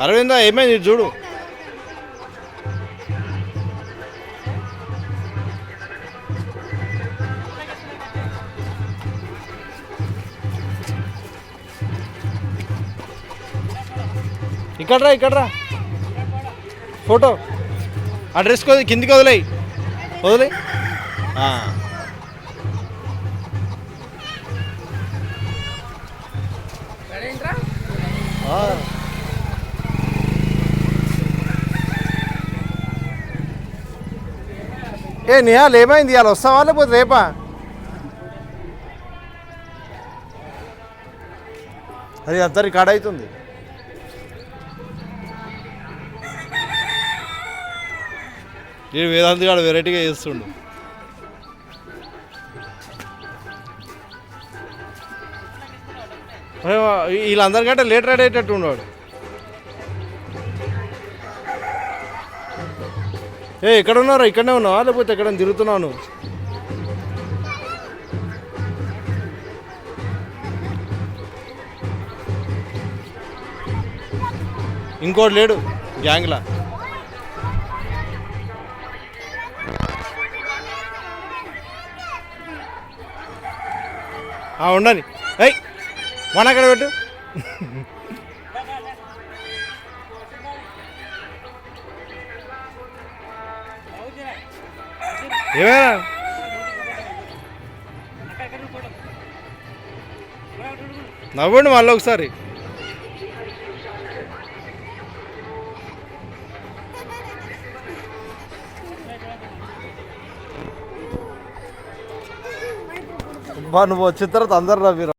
అరవింద ఏమైంది? చూడు. ఇక్కడ్రా ఇక్కడ్రా. ఫోటో. ఆ డ్రెస్ కొద్ది కిందికి వదిలేయి. వదిలే ఏ నిహాల్ ఏమైంది ఇవాళ వస్తావా లేకపోతే రేపా? అది అంతా రికార్డ్ అవుతుంది. నేను వేదాంతి గాడు వెరైటీగా చేస్తుండు. అరే వా- వీళ్ళందరికంటే లేట్ రెడీ అయ్యేటట్టు ఉన్నాడు ఏ ఎక్కడ ఉన్నారా? ఇక్కడనే ఉన్నావా? లేకపోతే ఎక్కడ తిరుగుతున్నాను ఇంకోటి లేడు గ్యాంగ్లా. ఉండని ఏయ్ మన అక్కడ పెట్టు? ఏమైనా నవ్వండి మళ్ళీ ఒకసారి. అబ్బా నువ్వు వచ్చిన తర్వాత అందరు నవ్విరు.